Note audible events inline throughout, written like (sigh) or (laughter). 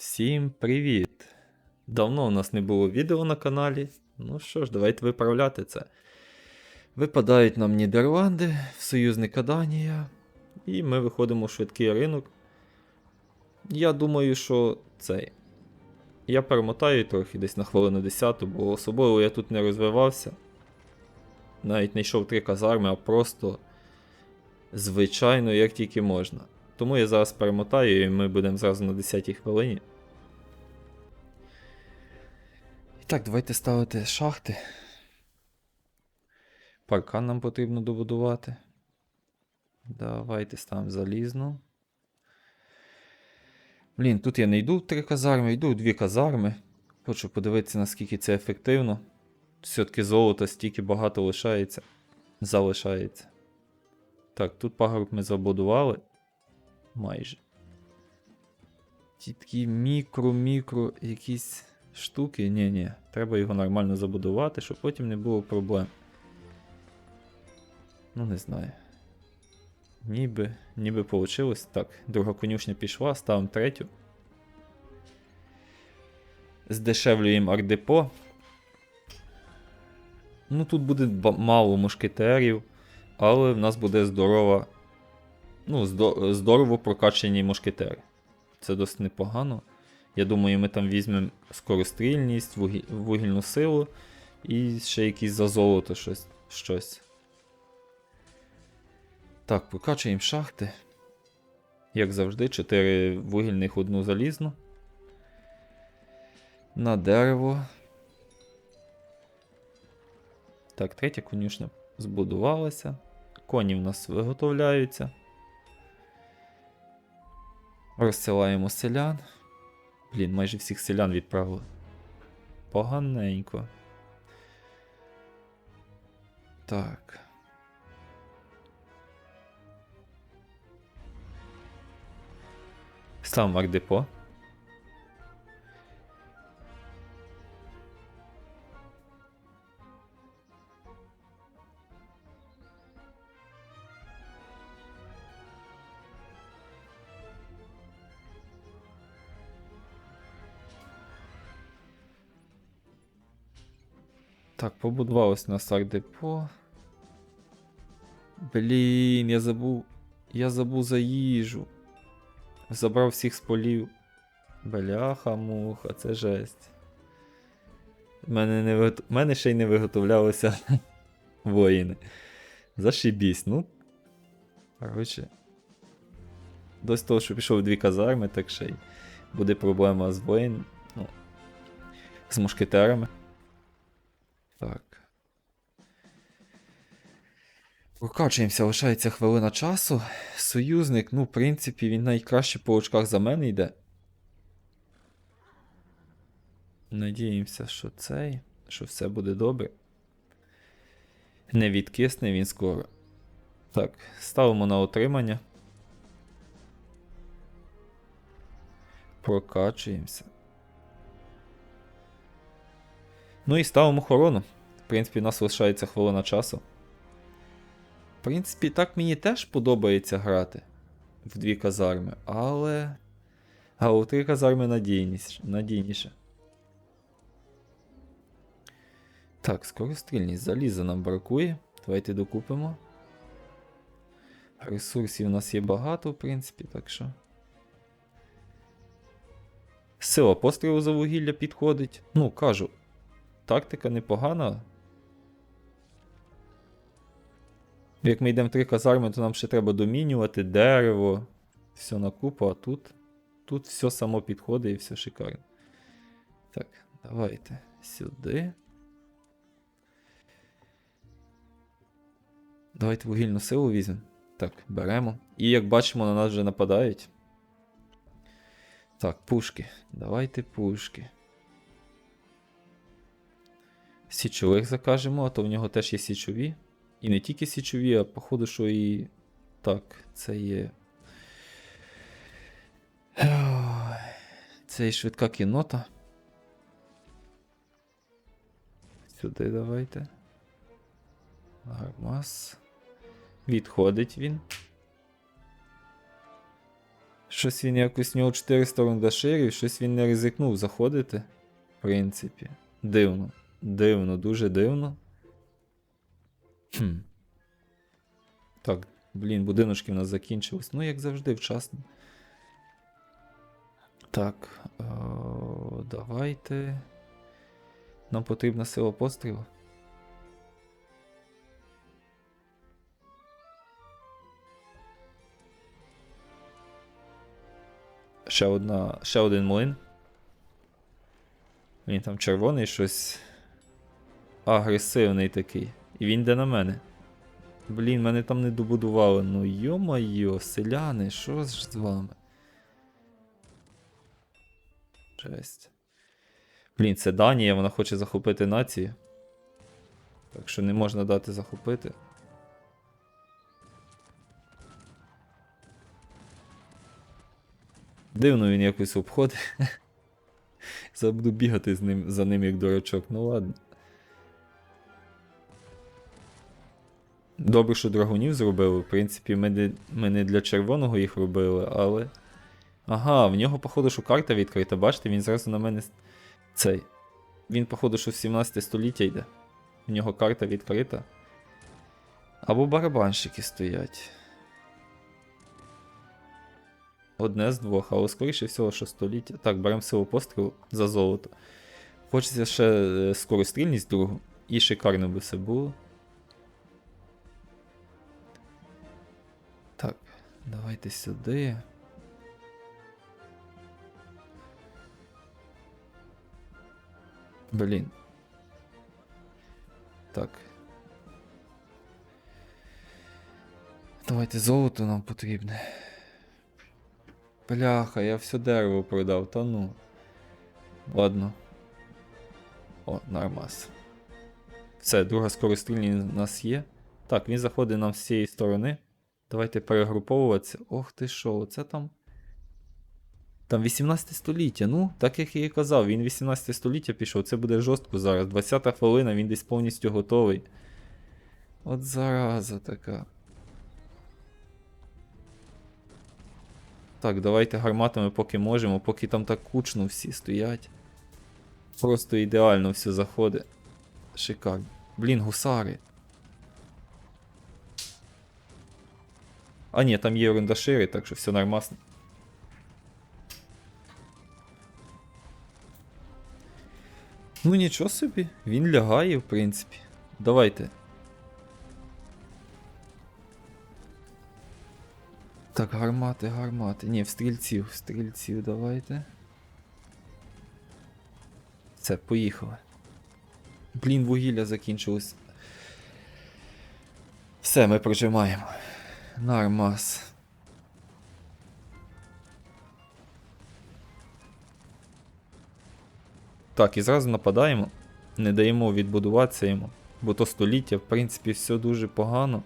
Всім привіт! Давно у нас не було відео на каналі. Ну що ж, давайте виправляти це. Випадають нам Нідерланди, союзника Данія, і ми виходимо в швидкий ринок. Я думаю, що цей. Я перемотаю трохи десь на хвилину 10, бо особливо я тут не розвивався. Навіть не йшов три казарми, а просто звичайно, як тільки можна. Тому я зараз перемотаю і ми будемо зразу на 10 хвилині. Так, давайте ставити шахти. Паркан нам потрібно добудувати. Давайте ставимо залізну. Блін, тут я не йду три казарми, йду в дві казарми. Хочу подивитися, наскільки це ефективно. Все-таки золота стільки багато лишається. Залишається. Так, тут пагорб ми забудували. Майже. Ті такі мікро-мікро якісь штуки. Ні, ні, треба його нормально забудувати, щоб потім не було проблем. Ну, не знаю. Ніби, ніби вийшло. Так, друга конюшня пішла, ставимо третю. Здешевлюємо ардепо. Ну, тут буде мало мушкетерів, але в нас буде здорова. Ну, здо- здорово прокачані мушкетери. Це досить непогано. Я думаю, ми там візьмемо скорострільність, вугі... вугільну силу і ще якісь за золото щось. щось. Так, прокачуємо шахти. Як завжди, 4 вугільних, одну залізну. На дерево. Так, третя конюшня збудувалася. Коні в нас виготовляються. Розсилаємо селян. Блін, майже всіх селян відправили. Поганенько. Так. Ставимо ардепо. Так, побудувалось на ардепо. Блін, я забув. Я забув за їжу. Забрав всіх з полів. Бляха, муха, це жесть. В мене, не вигот... В мене ще й не виготовлялися (laughs) воїни. Зашибісь, ну. Коротше. До того, що пішов в дві казарми, так ще й буде проблема з воїн. Ну, з мушкетерами. Так. Прокачуємося, лишається хвилина часу. Союзник, ну, в принципі, він найкраще по очках за мене йде. Надіємося, що цей, що все буде добре. Не відкисне він скоро. Так, ставимо на отримання. Прокачуємося. Ну і ставимо охорону. В принципі, у нас лишається хвилина часу. В принципі, так мені теж подобається грати в дві казарми, але. А у три казарми надійніше. надійніше. Так, скорострільність заліза нам бракує. Давайте докупимо. Ресурсів у нас є багато, в принципі, так що. Сила пострілу за вугілля підходить. Ну, кажу, тактика непогана. Як ми йдемо в три казарми, то нам ще треба домінювати дерево, все на купу, а тут. Тут все само підходить і все шикарно. Так, давайте сюди. Давайте вугільну силу візьмемо. Так, беремо. І як бачимо, на нас вже нападають. Так, пушки. Давайте пушки. Січових закажемо, а то в нього теж є січові. І не тільки січові, а походу, що і. Так, це є. Це і швидка кінота. Сюди давайте. Гармас. Відходить він. Щось він якось у нього 400 рундаширів, щось він не ризикнув заходити. В принципі. Дивно. Дивно, дуже дивно. Хм. Так, блін, будиночки в нас закінчились. Ну, як завжди, вчасно. Так. О, давайте. Нам потрібна сила пострілу. Ще одна. Ще один млин. Він там червоний щось. Агресивний такий. І він йде на мене. Блін, мене там не добудували. Ну йо-майо, селяни, що ж з вами? Жесть. Блін, це Данія, вона хоче захопити націю. Так що не можна дати захопити. Дивно він якось обходить. (laughs) Зараз буду бігати з ним, за ним як дурачок, ну ладно. Добре, що драгунів зробили. В принципі, ми не, ми не для червоного їх робили, але. Ага, в нього, походу, що карта відкрита. Бачите, він зразу на мене. Цей. Він, походу, що в 17 століття йде. В нього карта відкрита. Або барабанщики стоять. Одне з двох, але скоріше всього, що століття. Так, беремо силу пострілу за золото. Хочеться ще е, скорострільність другу. І шикарно би все було. Давайте сюди. Блін. Так. Давайте золото нам потрібне. Бляха, я все дерево продав, та ну. Ладно. О, нормас. Все, друга скорострільність у нас є. Так, він заходить нам з цієї сторони. Давайте перегруповуватися. Ох ти що, оце там. Там 18 століття, ну, так як я і казав, він 18 століття пішов, це буде жорстко зараз. 20 хвилина, він десь повністю готовий. От зараза така. Так, давайте гарматами поки можемо, поки там так кучно всі стоять. Просто ідеально все заходить. Шикарно. Блін, гусари. А ні, там є рундашири, так що все нормасно. Ну нічого собі, він лягає, в принципі. Давайте. Так, гармати, гармати. Ні, в стрільців, в стрільців давайте. Все, поїхали. Блін, вугілля закінчилось. Все, ми прожимаємо. Нормас. Так, і зразу нападаємо. Не даємо відбудуватися йому. Бо то століття, в принципі, все дуже погано.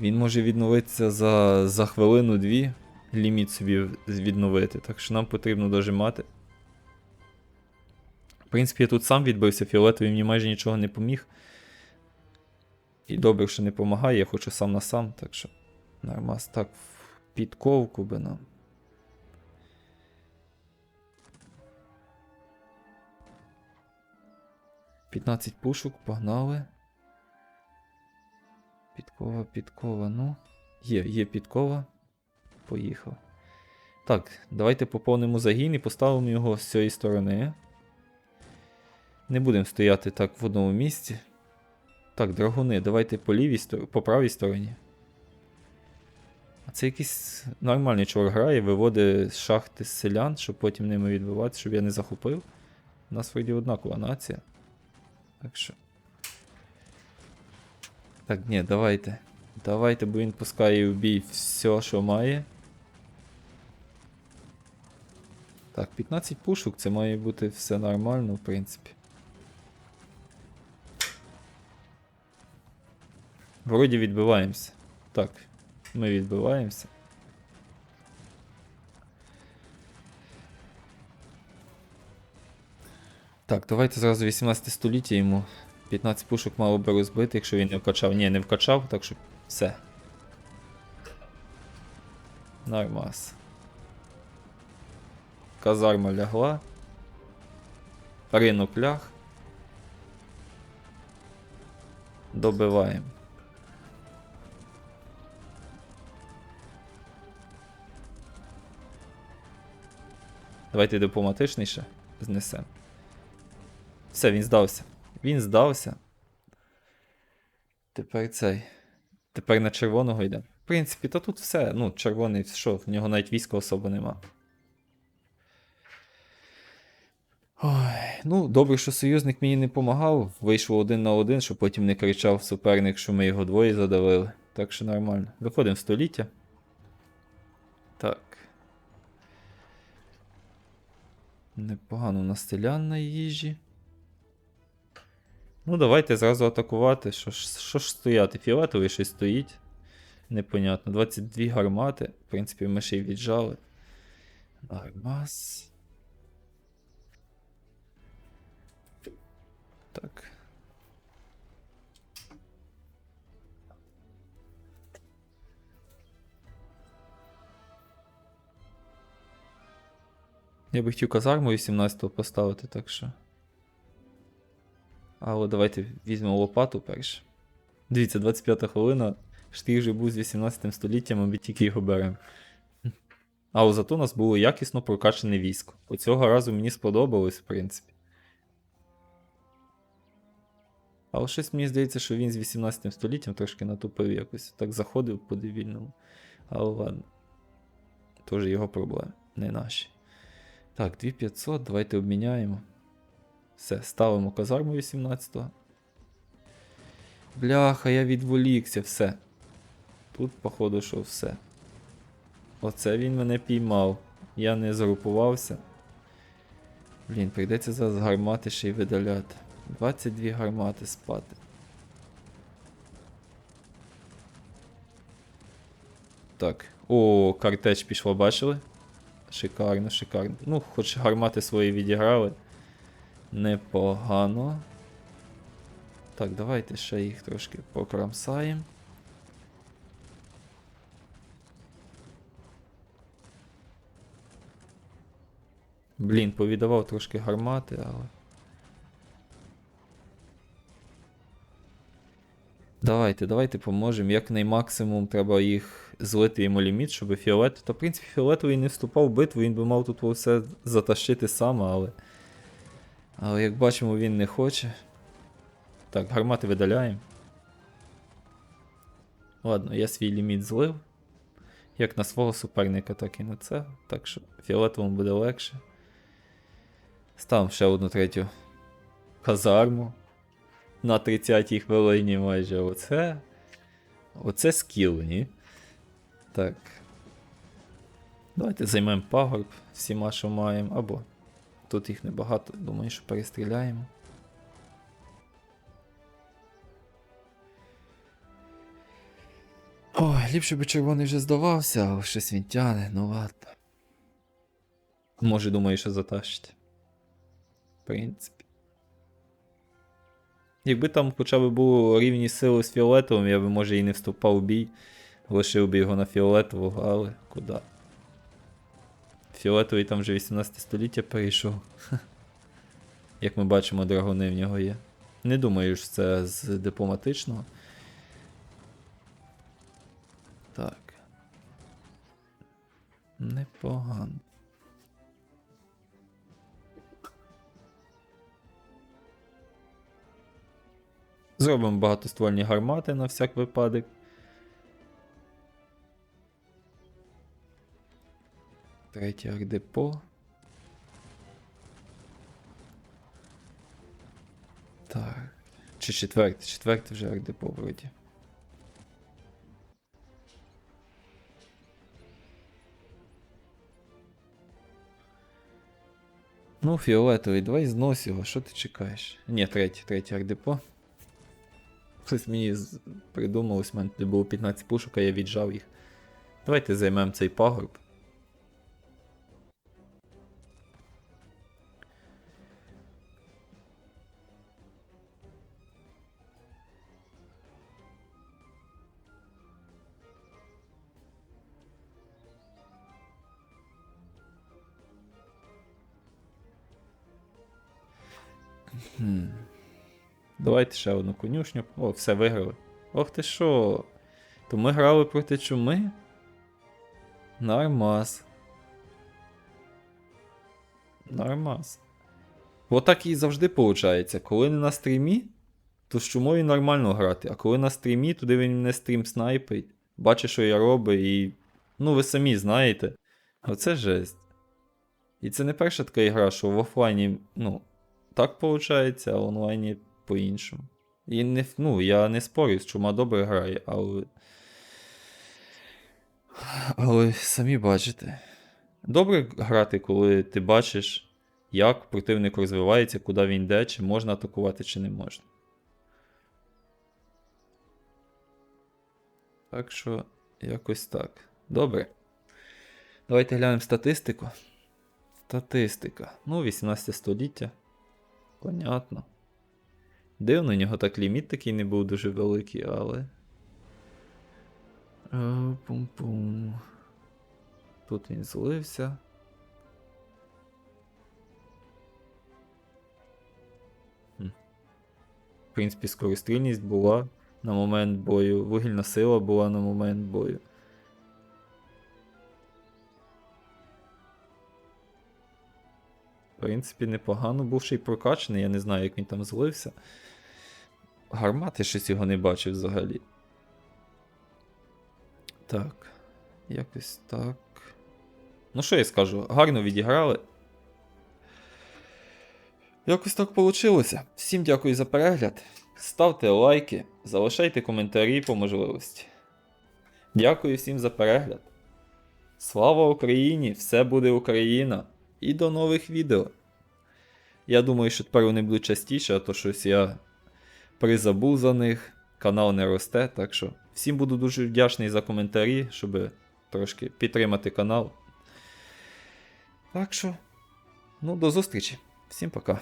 Він може відновитися за, за хвилину-дві. Ліміт собі відновити. Так що нам потрібно дожимати. В принципі, я тут сам відбився, фіолетовий мені майже нічого не поміг. І добре, що не допомагає, я хочу сам на сам, так що. Нормас. Так, в підковку би нам. П'ятнадцять пушок, погнали. Підкова, підкова, ну. Є, є підкова. Поїхав. Так, давайте поповнимо загін і поставимо його з цієї сторони. Не будемо стояти так в одному місці. Так, драгуни, давайте по лівій стороні, по правій стороні. А це якийсь нормальний чувак грає, виводить з шахти з селян, щоб потім ними відбиватися, щоб я не захопив. У нас вроді однакова нація. Так що. Так, ні, давайте. Давайте, бо він пускає в бій все, що має. Так, 15 пушок, це має бути все нормально, в принципі. Вроді відбиваємося. Так, ми відбиваємося. Так, давайте зразу 18 століття йому 15 пушок мало би розбити, якщо він не вкачав. Ні, не вкачав, так що все. Нормас. Казарма лягла. Ринок ляг. Добиваємо. Давайте дипломатичніше знесемо. Все, він здався. Він здався. Тепер цей. Тепер на червоного йде. В принципі, то тут все. Ну, червоний, що, в нього навіть війська особо нема. Ой, ну, добре, що союзник мені не допомагав. Вийшло один на один, щоб потім не кричав суперник, що ми його двоє задавили. Так що нормально. Виходимо в століття. Непогано у нас селян на їжі. Ну, давайте зразу атакувати. Що ж, що ж стояти? Фіолетовий щось стоїть. Непонятно. 22 гармати. В принципі, ми ще й віджали. Армаз. Так. Я би хотів казарму 18-го поставити, так що. Але давайте візьмемо лопату перше. Дивіться, 25 хвилина. Штрих вже був з 18 століттям, ми тільки його беремо. Але зато у нас було якісно прокачане військо. Оцього разу мені сподобалось, в принципі. Але щось мені здається, що він з 18 століттям трошки натупив якось. Так заходив по дивільному. Але ладно. Тоже його проблеми, не наші. Так, 2500, давайте обміняємо. Все, ставимо казарму 18-го. Бляха, я відволікся, все. Тут, походу, що все. Оце він мене піймав. Я не згрупувався. Блін, прийдеться зараз гармати ще й видаляти. 22 гармати спати. Так. О, картеч пішло, бачили? Шикарно, шикарно. Ну, хоч гармати свої відіграли. Непогано. Так, давайте ще їх трошки покрамсаємо. Блін, повідавав трошки гармати, але. Давайте, давайте поможемо. Як наймаксимум треба їх злити йому ліміт, щоб фіолет. Та, в принципі, фіолетовий не вступав в битву, він би мав тут все затащити сам, але. Але як бачимо, він не хоче. Так, гармати видаляємо. Ладно, я свій ліміт злив. Як на свого суперника, так і на це. Так що фіолетовому буде легше. Ставимо ще одну третю казарму. На 30-й хвилині майже оце. Оце скіл, ні? Так. Давайте займемо пагорб всіма, що маємо, або тут їх небагато, думаю, що перестріляємо. Ой, ліпше би червоний вже здавався, але щось він тяне, ну ладно. Може, думаю, що затащить. В принципі. Якби там хоча б було рівні сили з фіолетовим, я би може і не вступав у бій, лишив би його на фіолетового, але куди? Фіолетовий там вже 18 століття перейшов. (laughs) Як ми бачимо, драгони в нього є. Не думаю, що це з дипломатичного. Так. Непогано. Зробимо багатоствольні гармати на всяк випадок. Третє ардепо. Так. Чи четверте? Четверте вже ардепо вроді. Ну, фіолетовий, давай знось його, що ти чекаєш? Ні, третє, третє ардепо. Щось мені придумалось, в мене було 15 пушок, а я віджав їх. Давайте займемо цей пагорб. Давайте ще одну конюшню. О, все виграли. Ох ти що? То ми грали проти чуми? Нормас. Нормас. Отак і завжди виходить. Коли не на стрімі, то з чумою нормально грати, а коли на стрімі, туди він не стрім снайпить, бачить, що я роблю, і. Ну, ви самі знаєте. Оце жесть. І це не перша така ігра, що в офлайні, ну, так виходить, а в онлайні по-іншому. І не, ну, я не спорю, з чума добре грає, але. Але самі бачите. Добре грати, коли ти бачиш, як противник розвивається, куди він йде, чи можна атакувати, чи не можна. Так що, якось так. Добре. Давайте глянемо статистику. Статистика. Ну, 18 століття. Понятно. Дивно, у нього так ліміт такий не був дуже великий, але. Пум-пум. Тут він злився. В принципі, скорострільність була на момент бою, вугільна сила була на момент бою. Принципі, непогано був ще й прокачаний, я не знаю, як він там злився. Гармати щось його не бачив взагалі. Так. Якось так. Ну, що я скажу, гарно відіграли. Якось так вийшло. Всім дякую за перегляд. Ставте лайки, залишайте коментарі по можливості. Дякую всім за перегляд. Слава Україні! Все буде Україна! І до нових відео. Я думаю, що тепер вони будуть частіше, а то щось я призабув за них, канал не росте, так що всім буду дуже вдячний за коментарі, щоб трошки підтримати канал. Так що, ну, до зустрічі. Всім пока.